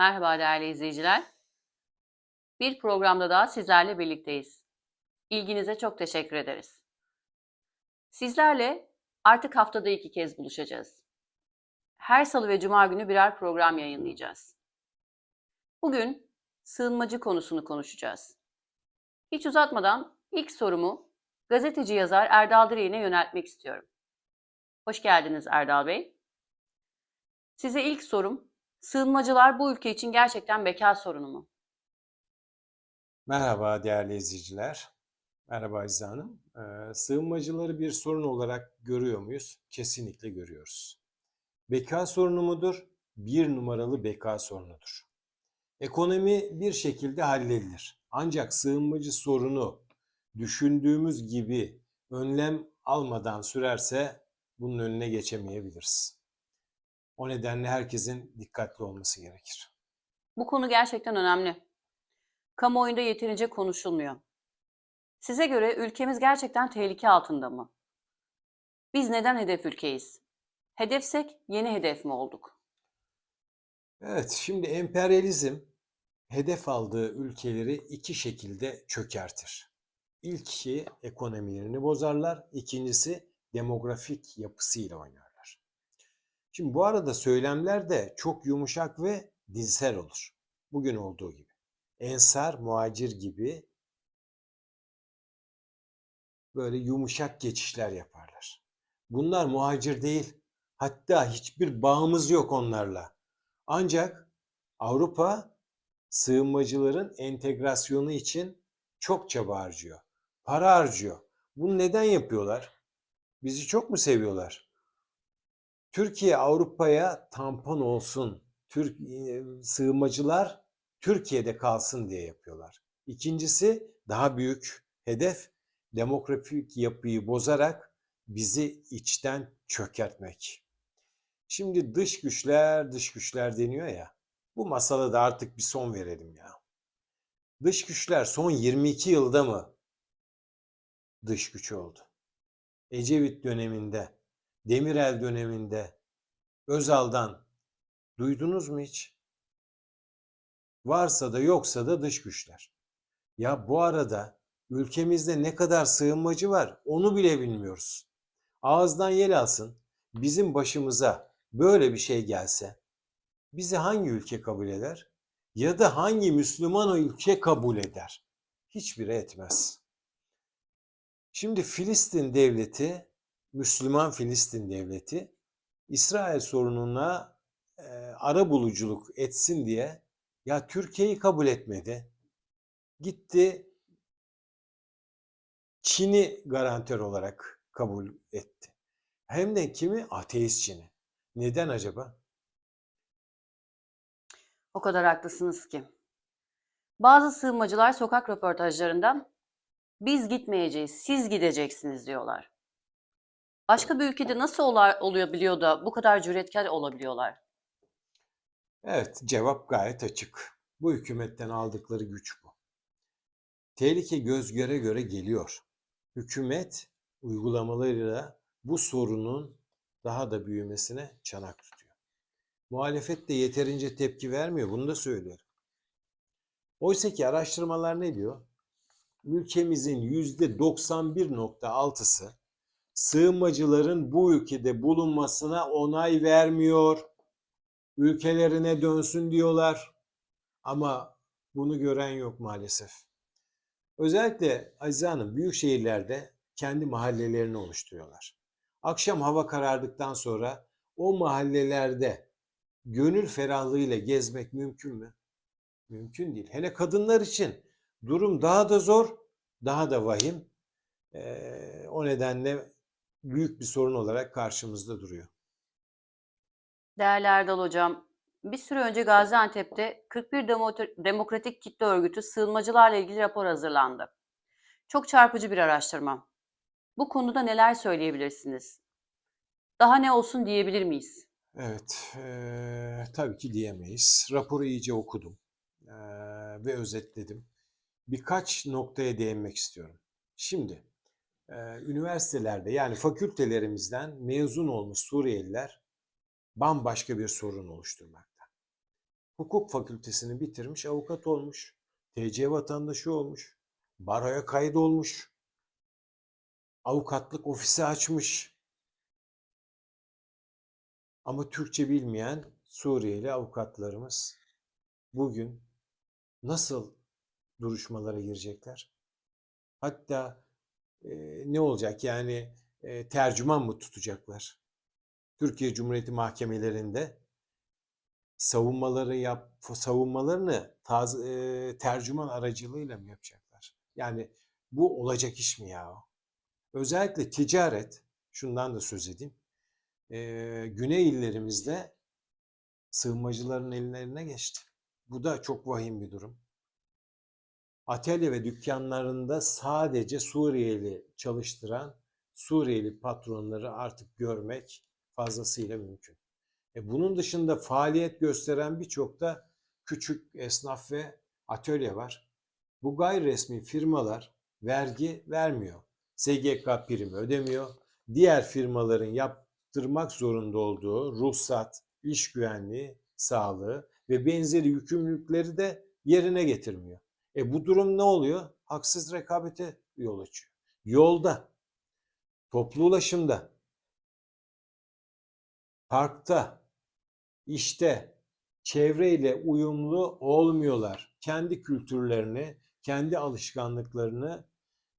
Merhaba değerli izleyiciler. Bir programda daha sizlerle birlikteyiz. İlginize çok teşekkür ederiz. Sizlerle artık haftada iki kez buluşacağız. Her salı ve cuma günü birer program yayınlayacağız. Bugün sığınmacı konusunu konuşacağız. Hiç uzatmadan ilk sorumu gazeteci yazar Erdal Direğin'e yöneltmek istiyorum. Hoş geldiniz Erdal Bey. Size ilk sorum, sığınmacılar bu ülke için gerçekten beka sorunu mu? Merhaba değerli izleyiciler. Merhaba Azize Hanım. Ee, sığınmacıları bir sorun olarak görüyor muyuz? Kesinlikle görüyoruz. Beka sorunu mudur? Bir numaralı beka sorunudur. Ekonomi bir şekilde halledilir. Ancak sığınmacı sorunu düşündüğümüz gibi önlem almadan sürerse bunun önüne geçemeyebiliriz. O nedenle herkesin dikkatli olması gerekir. Bu konu gerçekten önemli. Kamuoyunda yeterince konuşulmuyor. Size göre ülkemiz gerçekten tehlike altında mı? Biz neden hedef ülkeyiz? Hedefsek yeni hedef mi olduk? Evet, şimdi emperyalizm hedef aldığı ülkeleri iki şekilde çökertir. İlki ekonomilerini bozarlar, ikincisi demografik yapısıyla oynarlar. Şimdi bu arada söylemler de çok yumuşak ve dinsel olur. Bugün olduğu gibi. Ensar, muacir gibi böyle yumuşak geçişler yaparlar. Bunlar muhacir değil. Hatta hiçbir bağımız yok onlarla. Ancak Avrupa sığınmacıların entegrasyonu için çok çaba harcıyor. Para harcıyor. Bunu neden yapıyorlar? Bizi çok mu seviyorlar? Türkiye Avrupa'ya tampon olsun. Türk e, sığınmacılar Türkiye'de kalsın diye yapıyorlar. İkincisi daha büyük hedef demografik yapıyı bozarak bizi içten çökertmek. Şimdi dış güçler, dış güçler deniyor ya. Bu masala da artık bir son verelim ya. Dış güçler son 22 yılda mı dış güç oldu? Ecevit döneminde, Demirel döneminde, Özal'dan duydunuz mu hiç? Varsa da yoksa da dış güçler. Ya bu arada ülkemizde ne kadar sığınmacı var onu bile bilmiyoruz. Ağızdan yel alsın bizim başımıza böyle bir şey gelse bizi hangi ülke kabul eder? Ya da hangi Müslüman ülke kabul eder? Hiçbiri etmez. Şimdi Filistin devleti, Müslüman Filistin devleti İsrail sorununa e, ara buluculuk etsin diye ya Türkiye'yi kabul etmedi. Gitti Çin'i garantör olarak kabul etti. Hem de kimi? Ateist Çin'i. Neden acaba? O kadar haklısınız ki. Bazı sığınmacılar sokak röportajlarında biz gitmeyeceğiz, siz gideceksiniz diyorlar. Başka bir ülkede nasıl ola- olabiliyor da bu kadar cüretkar olabiliyorlar? Evet, cevap gayet açık. Bu hükümetten aldıkları güç bu. Tehlike göz göre göre geliyor. Hükümet uygulamalarıyla bu sorunun daha da büyümesine çanak tutuyor. Muhalefet de yeterince tepki vermiyor, bunu da söylüyorum. Oysa ki araştırmalar ne diyor? Ülkemizin %91.6'sı sığınmacıların bu ülkede bulunmasına onay vermiyor. Ülkelerine dönsün diyorlar. Ama bunu gören yok maalesef. Özellikle Azize Hanım büyük şehirlerde kendi mahallelerini oluşturuyorlar. Akşam hava karardıktan sonra o mahallelerde gönül ferahlığıyla gezmek mümkün mü? Mümkün değil. Hele kadınlar için durum daha da zor, daha da vahim. Ee, o nedenle büyük bir sorun olarak karşımızda duruyor. Değerli Erdal Hocam, bir süre önce Gaziantep'te 41 Demo- Demokratik Kitle Örgütü sığınmacılarla ilgili rapor hazırlandı. Çok çarpıcı bir araştırma. Bu konuda neler söyleyebilirsiniz? Daha ne olsun diyebilir miyiz? Evet, eee, tabii ki diyemeyiz. Raporu iyice okudum eee, ve özetledim. Birkaç noktaya değinmek istiyorum. Şimdi, üniversitelerde yani fakültelerimizden mezun olmuş Suriyeliler bambaşka bir sorun oluşturmakta. hukuk fakültesini bitirmiş, avukat olmuş, TC vatandaşı olmuş, baroya kaydolmuş, avukatlık ofisi açmış. Ama Türkçe bilmeyen Suriyeli avukatlarımız bugün nasıl duruşmalara girecekler? Hatta e, ne olacak yani e, tercüman mı tutacaklar? Türkiye Cumhuriyeti mahkemelerinde savunmaları yap savunmalarını taz, e, tercüman aracılığıyla mı yapacaklar? Yani bu olacak iş mi ya? Özellikle ticaret, şundan da söz edeyim. E, güney illerimizde sığınmacıların ellerine geçti. Bu da çok vahim bir durum. Atölye ve dükkanlarında sadece Suriyeli çalıştıran Suriyeli patronları artık görmek fazlasıyla mümkün. E bunun dışında faaliyet gösteren birçok da küçük esnaf ve atölye var. Bu gayri resmi firmalar vergi vermiyor. SGK primi ödemiyor. Diğer firmaların yaptırmak zorunda olduğu ruhsat, iş güvenliği, sağlığı ve benzeri yükümlülükleri de yerine getirmiyor. E bu durum ne oluyor? Haksız rekabete yol açıyor. Yolda, toplu ulaşımda, parkta, işte çevreyle uyumlu olmuyorlar. Kendi kültürlerini, kendi alışkanlıklarını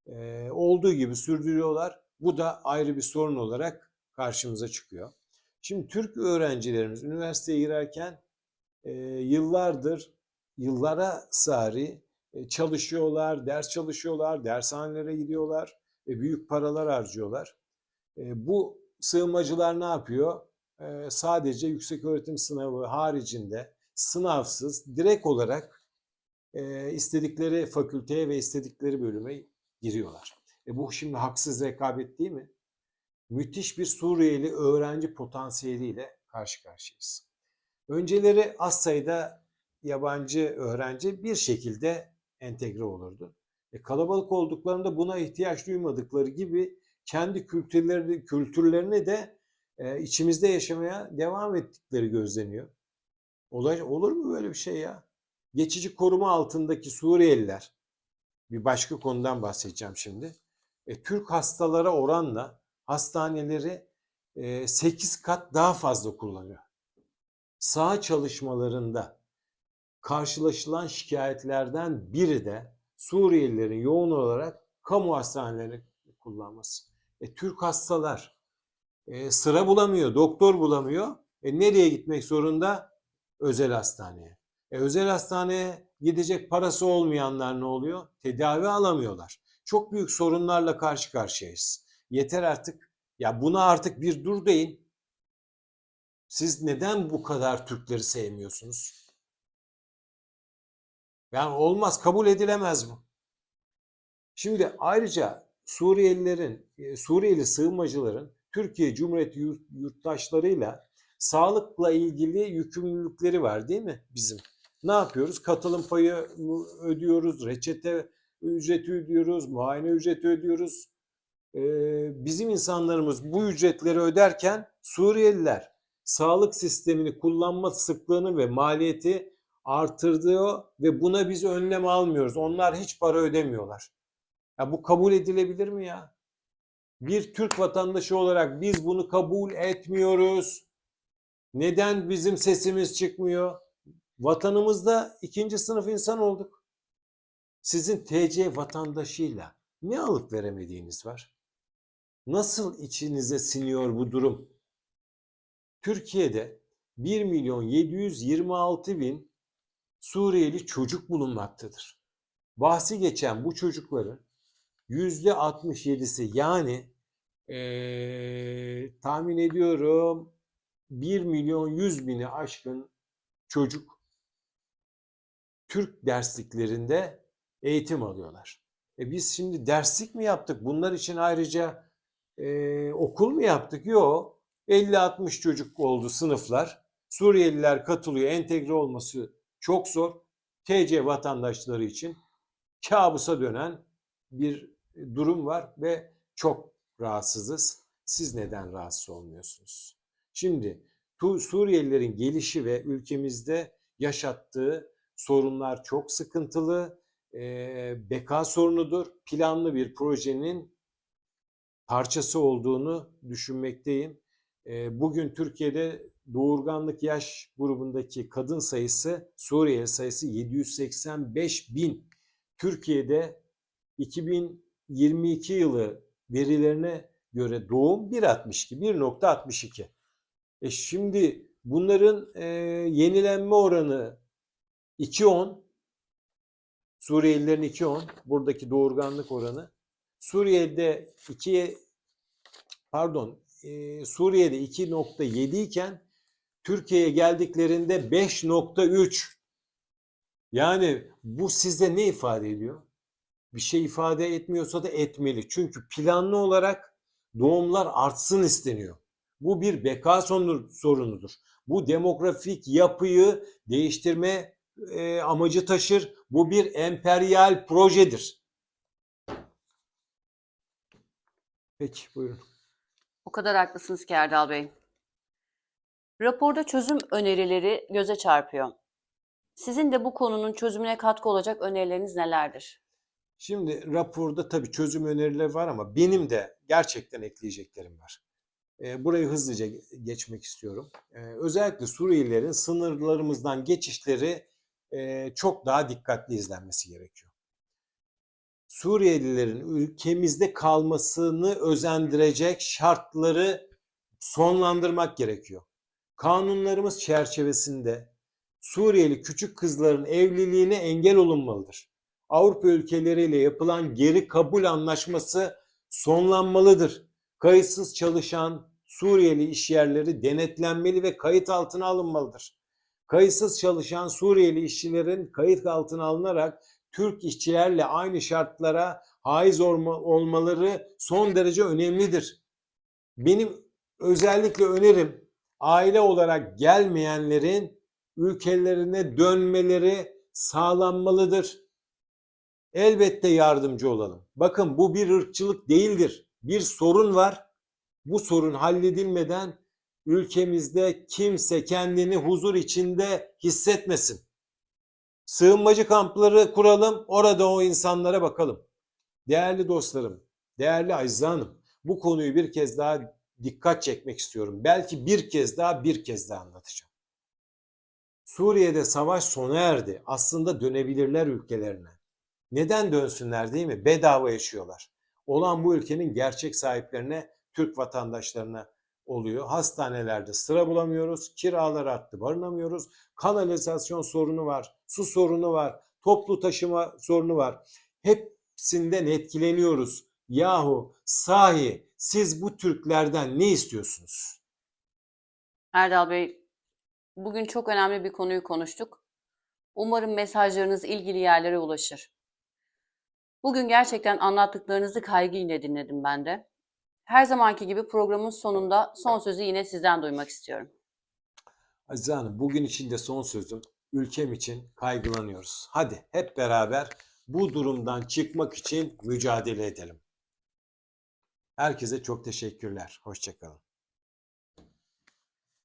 e, olduğu gibi sürdürüyorlar. Bu da ayrı bir sorun olarak karşımıza çıkıyor. Şimdi Türk öğrencilerimiz üniversiteye girerken e, yıllardır, yıllara sari çalışıyorlar, ders çalışıyorlar, dershanelere gidiyorlar ve büyük paralar harcıyorlar. E, bu sığınmacılar ne yapıyor? E, sadece yüksek öğretim sınavı haricinde sınavsız direkt olarak e, istedikleri fakülteye ve istedikleri bölüme giriyorlar. E, bu şimdi haksız rekabet değil mi? Müthiş bir Suriyeli öğrenci potansiyeliyle karşı karşıyayız. Önceleri az sayıda yabancı öğrenci bir şekilde entegre olurdu. E, kalabalık olduklarında buna ihtiyaç duymadıkları gibi kendi kültürlerini, kültürlerini de e, içimizde yaşamaya devam ettikleri gözleniyor. Olay, olur mu böyle bir şey ya? Geçici koruma altındaki Suriyeliler, bir başka konudan bahsedeceğim şimdi. E, Türk hastalara oranla hastaneleri e, 8 kat daha fazla kullanıyor. Sağ çalışmalarında karşılaşılan şikayetlerden biri de Suriyelilerin yoğun olarak kamu hastaneleri kullanması. E, Türk hastalar e, sıra bulamıyor, doktor bulamıyor. E, nereye gitmek zorunda? Özel hastaneye. E, özel hastaneye gidecek parası olmayanlar ne oluyor? Tedavi alamıyorlar. Çok büyük sorunlarla karşı karşıyayız. Yeter artık. Ya buna artık bir dur deyin. Siz neden bu kadar Türkleri sevmiyorsunuz? Yani olmaz, kabul edilemez bu. Şimdi ayrıca Suriyelilerin, e, Suriyeli sığınmacıların Türkiye Cumhuriyeti yurttaşlarıyla sağlıkla ilgili yükümlülükleri var değil mi bizim? Ne yapıyoruz? Katılım payı ödüyoruz, reçete ücreti ödüyoruz, muayene ücreti ödüyoruz. Ee, bizim insanlarımız bu ücretleri öderken Suriyeliler sağlık sistemini kullanma sıklığını ve maliyeti artırıyor ve buna biz önlem almıyoruz. Onlar hiç para ödemiyorlar. Ya bu kabul edilebilir mi ya? Bir Türk vatandaşı olarak biz bunu kabul etmiyoruz. Neden bizim sesimiz çıkmıyor? Vatanımızda ikinci sınıf insan olduk. Sizin TC vatandaşıyla ne alıp veremediğiniz var? Nasıl içinize siniyor bu durum? Türkiye'de 1 milyon 726 bin Suriyeli çocuk bulunmaktadır. Bahsi geçen bu çocukların %67'si yani ee, tahmin ediyorum 1 milyon 100 bini aşkın çocuk Türk dersliklerinde eğitim alıyorlar. E biz şimdi derslik mi yaptık? Bunlar için ayrıca e, okul mu yaptık? Yok. 50-60 çocuk oldu sınıflar. Suriyeliler katılıyor. Entegre olması çok zor. TC vatandaşları için kabusa dönen bir durum var ve çok rahatsızız. Siz neden rahatsız olmuyorsunuz? Şimdi Suriyelilerin gelişi ve ülkemizde yaşattığı sorunlar çok sıkıntılı. Ee, beka sorunudur. Planlı bir projenin parçası olduğunu düşünmekteyim. Ee, bugün Türkiye'de doğurganlık yaş grubundaki kadın sayısı Suriye sayısı 785 bin. Türkiye'de 2022 yılı verilerine göre doğum 1.62, 1.62. E şimdi bunların e, yenilenme oranı 2.10. Suriyelilerin 2.10. Buradaki doğurganlık oranı. Suriye'de 2'ye pardon e, Suriye'de 2.7 iken Türkiye'ye geldiklerinde 5.3. Yani bu size ne ifade ediyor? Bir şey ifade etmiyorsa da etmeli. Çünkü planlı olarak doğumlar artsın isteniyor. Bu bir beka sorunudur. Bu demografik yapıyı değiştirme e, amacı taşır. Bu bir emperyal projedir. Peki buyurun. O kadar haklısınız ki Erdal Bey. Raporda çözüm önerileri göze çarpıyor. Sizin de bu konunun çözümüne katkı olacak önerileriniz nelerdir? Şimdi raporda tabii çözüm önerileri var ama benim de gerçekten ekleyeceklerim var. Ee, Burayı hızlıca ge- geçmek istiyorum. Ee, Özellikle Suriyelilerin sınırlarımızdan geçişleri e, çok daha dikkatli izlenmesi gerekiyor. Suriyelilerin ülkemizde kalmasını özendirecek şartları sonlandırmak gerekiyor. Kanunlarımız çerçevesinde Suriyeli küçük kızların evliliğine engel olunmalıdır. Avrupa ülkeleriyle yapılan geri kabul anlaşması sonlanmalıdır. Kayıtsız çalışan Suriyeli işyerleri denetlenmeli ve kayıt altına alınmalıdır. Kayıtsız çalışan Suriyeli işçilerin kayıt altına alınarak Türk işçilerle aynı şartlara haiz olma- olmaları son derece önemlidir. Benim özellikle önerim aile olarak gelmeyenlerin ülkelerine dönmeleri sağlanmalıdır. Elbette yardımcı olalım. Bakın bu bir ırkçılık değildir. Bir sorun var. Bu sorun halledilmeden ülkemizde kimse kendini huzur içinde hissetmesin. Sığınmacı kampları kuralım, orada o insanlara bakalım. Değerli dostlarım, değerli Azize Hanım, bu konuyu bir kez daha dikkat çekmek istiyorum. Belki bir kez daha, bir kez daha anlatacağım. Suriye'de savaş sona erdi. Aslında dönebilirler ülkelerine. Neden dönsünler değil mi? Bedava yaşıyorlar. Olan bu ülkenin gerçek sahiplerine, Türk vatandaşlarına oluyor. Hastanelerde sıra bulamıyoruz, kiralar arttı, barınamıyoruz. Kanalizasyon sorunu var, su sorunu var, toplu taşıma sorunu var. Hepsinden etkileniyoruz. Yahu sahi siz bu Türklerden ne istiyorsunuz? Erdal Bey, bugün çok önemli bir konuyu konuştuk. Umarım mesajlarınız ilgili yerlere ulaşır. Bugün gerçekten anlattıklarınızı kaygıyla dinledim ben de. Her zamanki gibi programın sonunda son sözü yine sizden duymak istiyorum. Azize Hanım bugün için de son sözüm ülkem için kaygılanıyoruz. Hadi hep beraber bu durumdan çıkmak için mücadele edelim. Herkese çok teşekkürler. Hoşçakalın.